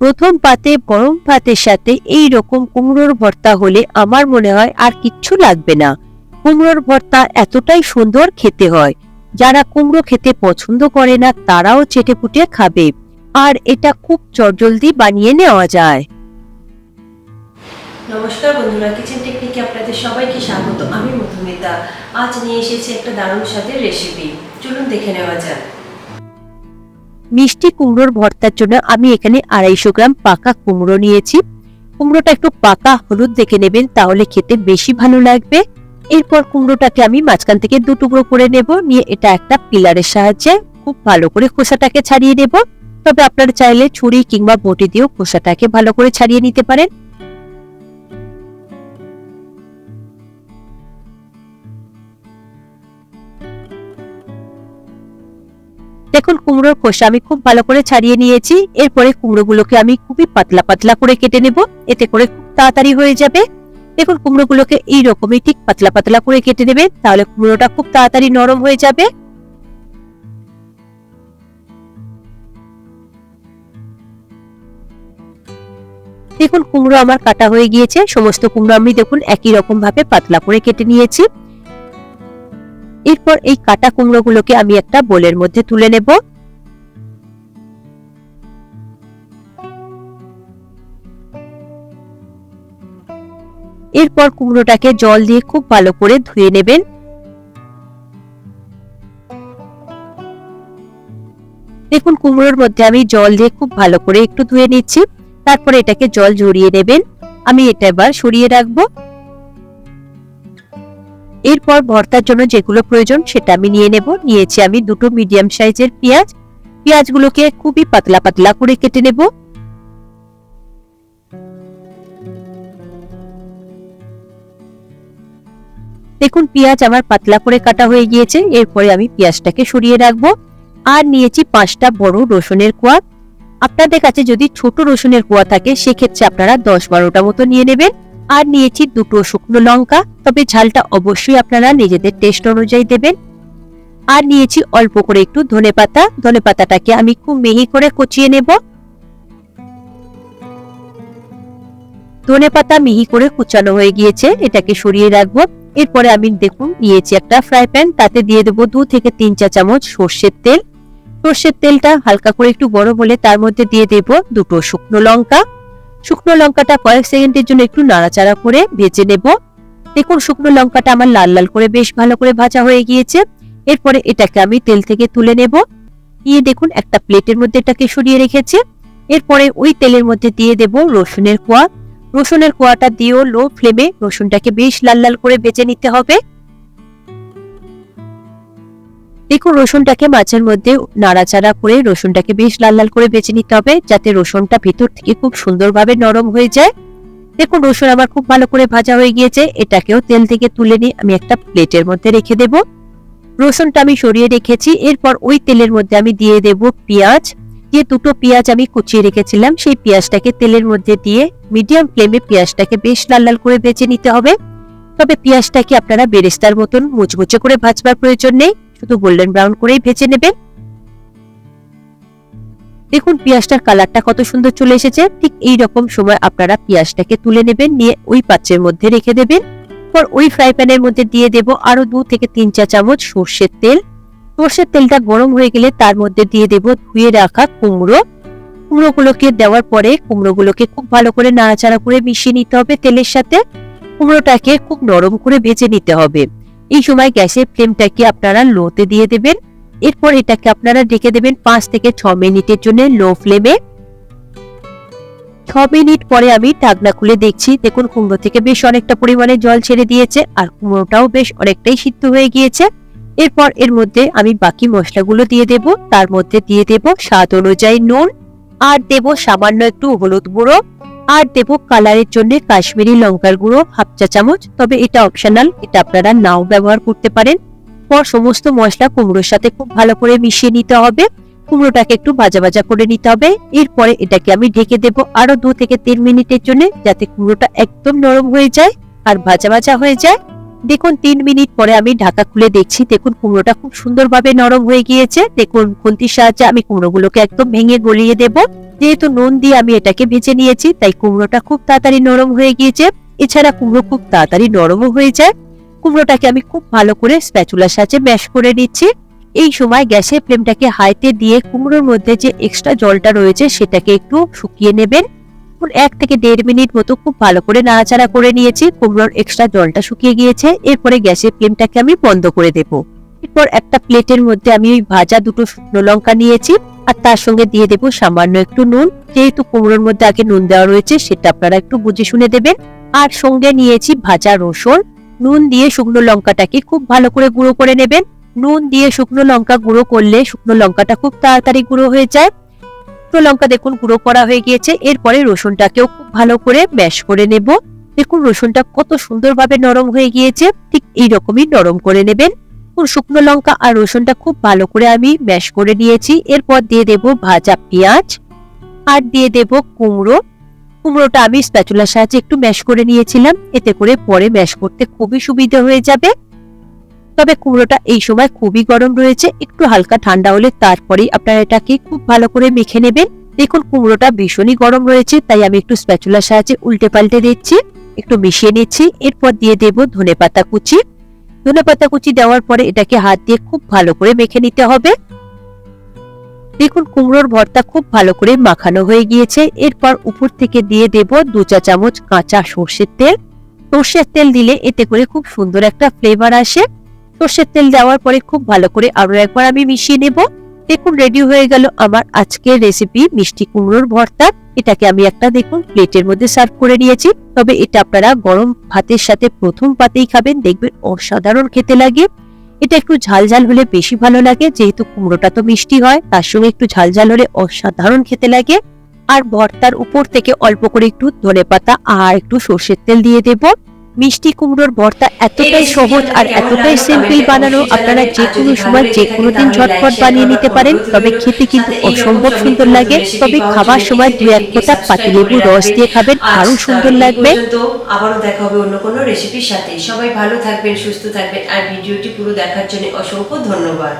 প্রথম পাতে গরম ভাতের সাথে এই রকম কুমড়োর ভর্তা হলে আমার মনে হয় আর কিচ্ছু লাগবে না। কুমড়োর ভর্তা এতটাই সুন্দর খেতে হয়। যারা কুমড়ো খেতে পছন্দ করে না, তারাও চেটে পুটে খাবে। আর এটা খুব চটজলদি বানিয়ে নেওয়া যায়। নমস্কার বন্ধুরা কিচেন টেকনিকে আপনাদের সবাইকে স্বাগত। আমি মধুমিতা। আজ নিয়ে এসেছি একটা দারুণ স্বাদের রেসিপি চলুন দেখে নেওয়া যাক। মিষ্টি কুমড়োর ভর্তার জন্য আমি এখানে আড়াইশো গ্রাম পাকা কুমড়ো নিয়েছি। কুমড়োটা একটু পাকা হলুদ দেখে নেবেন, তাহলে খেতে বেশি ভালো লাগবে। এরপর কুমড়োটাকে আমি মাঝখান থেকে দু টুকরো করে নেব, নিয়ে এটা একটা পিলারের সাহায্যে খুব ভালো করে খোসাটাকে ছাড়িয়ে নেব। তবে আপনারা চাইলে ছুরি কিংবা বটি দিয়েও খোসাটাকে ভালো করে ছাড়িয়ে নিতে পারেন। দেখুন, কুমড়োর খোসা আমি খুব ভালো করে ছাড়িয়ে নিয়েছি। এরপরে কুমড়োগুলোকে আমি খুবই পাতলা পাতলা করে কেটে নেব। এতে করে খুব তাড়াতাড়ি হয়ে যাবে। দেখুন, কুমড়োগুলোকে এই রকমই ঠিক পাতলা পাতলা করে কেটে নেবেন, তাহলে কুমড়োটা খুব তাড়াতাড়ি নরম হয়ে যাবে। দেখুন, কুমড়ো আমার কাটা হয়ে গিয়েছে। সমস্ত কুমড়ো আমি দেখুন, একই রকম ভাবে পাতলা করে কেটে নিয়েছি। এরপর এই কাটা কুমড়োগুলোকে আমি একটা বোলের মধ্যে তুলে নেব। এরপর কুমড়োটাকে জল দিয়ে খুব ভালো করে ধুয়ে নেবেন। দেখুন, কুমড়োর মধ্যে আমি জল দিয়ে খুব ভালো করে একটু ধুয়ে নিচ্ছি। তারপরে এটাকে জল ঝরিয়ে নেবেন। আমি এটা এবার সরিয়ে রাখব। এরপর ভর্তার জন্য যেগুলো প্রয়োজন সেটা আমি নিয়ে নেব। নিয়েছি আমি দুটো মিডিয়াম সাইজের পেঁয়াজ। পেঁয়াজগুলোকে খুবই পাতলা পাতলা করে কেটে নেব। দেখুন, পেঁয়াজ আমার পাতলা করে কাটা হয়ে গিয়েছে। এরপরে আমি পেঁয়াজটাকে সরিয়ে রাখব। আর নিয়েছি পাঁচটা বড় রসুনের কোয়া। আপনাদের কাছে যদি ছোট রসুনের কোয়া থাকে, সেক্ষেত্রে আপনারা দশ বারোটা মতো নিয়ে নেবেন। আর নিয়েছি দুটো শুকনো লঙ্কা, তবে ঝালটা অবশ্যই আপনারা নিজেদের টেস্ট অনুযায়ী দেবেন। আর নিয়েছি অল্প করে একটু ধনে পাতা, ধনে পাতাটাকে আমি খুব মিহি করে কচিয়ে নেব। ধনে পাতা মিহি করে কুচানো হয়ে গিয়েছে, এটাকে সরিয়ে রাখব। এরপরে আমি দেখুন, নিয়েছি একটা ফ্রাই প্যান তাতে দিয়ে দেবো দু থেকে তিন চা চামচ সর্ষের তেল। সর্ষের তেলটা হালকা করে একটু গরম হলে তার মধ্যে দিয়ে দেব দুটো শুকনো লঙ্কা। শুকনো লঙ্কাটা কয়েক সেকেন্ডের জন্য একটু নাড়াচাড়া করে ভেজে নেব। দেখুন, শুকনো লঙ্কাটা আমার লাল লাল করে বেশ ভালো করে ভাজা হয়ে গিয়েছে। এরপরে এটাকে আমি তেল থেকে তুলে নেব। দিয়ে দেখুন, একটা প্লেটের মধ্যে এটাকে সরিয়ে রেখেছি। এরপরে ওই তেলের মধ্যে দিয়ে দেব রসুনের কোয়া। রসুনের কোয়াটা দিয়েও লো ফ্লেমে রসুনটাকে বেশ লাল লাল করে বেজে নিতে হবে। দেখুন রসুনটাকে মাছের মধ্যে নাড়াচাড়া করে রসুনটাকে বেশ লাল লাল করে বেছে নিতে হবে, যাতে রসুনটা ভিতর থেকে খুব সুন্দরভাবে নরম হয়ে যায়। দেখুন, রসুন আমার খুব ভালো করে ভাজা হয়ে গিয়েছে, এটাকেও তেল থেকে তুলে নিয়ে আমি একটা প্লেটের মধ্যে রেখে দেব। রসুনটা আমি সরিয়ে রেখেছি, এরপর ওই তেলের মধ্যে আমি দিয়ে দেব পেঁয়াজ। যে দুটো পেঁয়াজ আমি কুচিয়ে রেখেছিলাম, সেই পেঁয়াজটাকে তেলের মধ্যে দিয়ে মিডিয়াম ফ্লেমে পেঁয়াজটাকে বেশ লাল লাল করে বেছে নিতে হবে। তবে পেঁয়াজটাকে আপনারা বেরেস্তার মতন মুচমুচে করে ভাজবার প্রয়োজন নেই। শুধু গোল্ডেন ব্রাউন করেই ভেজে নেবেন। দেখুন, পেঁয়াজটার কালারটা কত সুন্দর চলে এসেছে। ঠিক এই রকম সময় আপনারা পেঁয়াজটাকে তুলে নেবেন, নিয়ে ওই পাত্রের মধ্যে রেখে দেবেন। পর ওই ফ্রাই প্যানের মধ্যে দিয়ে দেব আরও দু থেকে তিন চা চামচ সর্ষের তেল। সর্ষের তেলটা গরম হয়ে গেলে তার মধ্যে দিয়ে দেব ধুয়ে রাখা কুমড়ো। কুমড়োগুলোকে দেওয়ার পরে কুমড়োগুলোকে খুব ভালো করে নাড়াচাড়া করে মিশিয়ে নিতে হবে তেলের সাথে। কুমড়োটাকে খুব নরম করে ভেজে নিতে হবে। এই সময় গ্যাসের ফ্লেমটাকে আপনারা লোতে দিয়ে দেবেন। এরপর এটাকে আপনারা ঢেকে দেবেন পাঁচ থেকে ছ মিনিটের জন্য লো ফ্লেমে। ছ মিনিট পরে আমি ঢাকনা খুলে দেখছি, দেখুন কুমড়ো থেকে বেশ অনেকটা পরিমাণে জল ছেড়ে দিয়েছে আর কুমড়োটাও বেশ অনেকটাই সিদ্ধ হয়ে গিয়েছে। এরপর এর মধ্যে আমি বাকি মশলাগুলো দিয়ে দেব, তার মধ্যে দিয়ে দেব স্বাদ অনুযায়ী নুন আর দেব সামান্য একটু হলুদ গুঁড়ো। আর দেব কালারের জন্য কাশ্মীরি লঙ্কার গুঁড়ো, হাফ চা চামচ। তবে এটা অপশনাল এটা আপনারা নাও ব্যবহার করতে পারেন। পর সমস্ত মশলা কুমড়োর সাথে খুব ভালো করে মিশিয়ে নিতে হবে। কুমড়োটাকে একটু ভাজা ভাজা করে নিতে হবে। এরপরে এটাকে আমি ঢেকে দেব আরও দু থেকে তিন মিনিটের জন্য, যাতে কুমড়োটা একদম নরম হয়ে যায় আর ভাজা ভাজা হয়ে যায়। দেখুন, তিন মিনিট পরে আমি ঢাকা খুলে দেখছি, দেখুন কুমড়োটা খুব সুন্দরভাবে নরম হয়ে গিয়েছে। দেখুন খুন্তির সাহায্যে আমি কুমড়োগুলোকে একদম ভেঙে গলিয়ে দেব। যেহেতু নুন দিয়ে আমি এটাকে ভেজে নিয়েছি, তাই কুমড়োটা খুব তাড়াতাড়ি নরম হয়ে গিয়েছে। এছাড়া কুমড়ো খুব তাড়াতাড়ি নরমও হয়ে যায়। কুমড়োটাকে আমি খুব ভালো করে স্প্যাচুলার সাহায্যে ম্যাশ করে নিচ্ছি। এই সময় গ্যাসের ফ্লেমটাকে হাইতে দিয়ে কুমড়োর মধ্যে যে এক্সট্রা জলটা রয়েছে, সেটাকে একটু শুকিয়ে নেবেন। এখন এক থেকে দেড় মিনিট মতো খুব ভালো করে নাড়াচাড়া করে নিয়েছি। কুমড়োর এক্সট্রা জলটা শুকিয়ে গিয়েছে। এরপরে গ্যাসের ফ্লেমটাকে আমি বন্ধ করে দেব। এরপর একটা প্লেটের মধ্যে আমি ওই ভাজা দুটো শুকনো লঙ্কা নিয়েছি। আর তার সঙ্গে দিয়ে দেবো সামান্য একটু নুন। যেহেতু কুমড়োর মধ্যে আগে নুন দেওয়া রয়েছে, সেটা আপনারা একটু বুঝে শুনে দেবেন। আর সঙ্গে নিয়েছি ভাজা রসুন। নুন দিয়ে শুকনো লঙ্কাটাকে খুব ভালো করে গুঁড়ো করে নেবেন। নুন দিয়ে শুকনো লঙ্কা গুঁড়ো করলে শুকনো লঙ্কাটা খুব তাড়াতাড়ি গুঁড়ো হয়ে যায়। শুকনো লঙ্কা দেখুন গুঁড়ো করা হয়ে গিয়েছে, এরপরে রসুনটাকেও খুব ভালো করে ম্যাশ করে নেব। দেখুন রসুনটা কত সুন্দরভাবে নরম হয়ে গিয়েছে, ঠিক এই রকমই নরম করে নেবেন। শুকনো লঙ্কা আর রসুনটা খুব ভালো করে আমি ম্যাশ করে নিয়েছি, এরপর দিয়ে দেব ভাজা পেঁয়াজ আর দিয়ে দেব কুমড়ো। কুমড়োটা আমি স্প্যাচুলার সাহায্যে একটু ম্যাশ করে নিয়েছিলাম, এতে করে পরে ম্যাশ করতে খুবই সুবিধা হয়ে যাবে। তবে কুমড়োটা এই সময় খুবই গরম রয়েছে। একটু হালকা ঠান্ডা হলে তারপরেই আপনারা এটাকে খুব ভালো করে মেখে নেবেন। দেখুন, কুমড়োটা ভীষণই গরম রয়েছে, তাই আমি একটু স্প্যাচুলার সাহায্যে উল্টে পাল্টে দিচ্ছি। একটু মিশিয়ে নিচ্ছি, এরপর দিয়ে দেব ধনে পাতা কুচি। ধনে পাতা কুচি দেওয়ার পরে এটাকে হাত দিয়ে খুব ভালো করে মেখে নিতে হবে। দেখুন, কুমড়োর ভর্তা খুব ভালো করে মাখানো হয়ে গিয়েছে। এরপর উপর থেকে দিয়ে দেব দু চা চামচ কাঁচা সর্ষের তেল। সর্ষের তেল দিলে এতে করে খুব সুন্দর একটা ফ্লেভার আসে। সর্ষের তেল দেওয়ার পরে খুব ভালো করে আরও একবার আমি মিশিয়ে নেব। দেখুন রেডি হয়ে গেল আমার আজকের রেসিপি মিষ্টি কুমড়োর ভর্তা। এটাকে আমি একটা, দেখুন, প্লেটের মধ্যে সার্ভ করে নিয়েছি। তবে এটা আপনারা গরম ভাতের সাথে প্রথম পাতেই খাবেন, দেখবেন অসাধারণ খেতে লাগে। এটা একটু ঝাল ঝাল হলে বেশি ভালো লাগে, যেহেতু কুমড়োটা তো মিষ্টি হয়, তার সঙ্গে একটু ঝাল ঝাল হলে অসাধারণ খেতে লাগে। আর ভর্তার উপর থেকে অল্প করে একটু ধনেপাতা আর একটু সর্ষের তেল দিয়ে দেব। মিষ্টি কুমড়োর ভর্তা এতটাই সহজ আর এতটাই সিম্পল বানানো আপনারা যে কোনো সময় যে কোনো দিন ঝটপট বানিয়ে নিতে পারেন তবে খেতে কিন্তু অসম্ভব সুন্দর লাগে। তবে খাবার সময় দু এক ফোঁটা পাতিলেবু রস দিয়ে খাবেন আরও সুন্দর লাগবে। তো আবারও দেখা হবে অন্য কোনো রেসিপির সাথে। সবাই ভালো থাকবেন সুস্থ থাকবেন আর ভিডিওটি পুরো দেখার জন্য অসংখ্য ধন্যবাদ।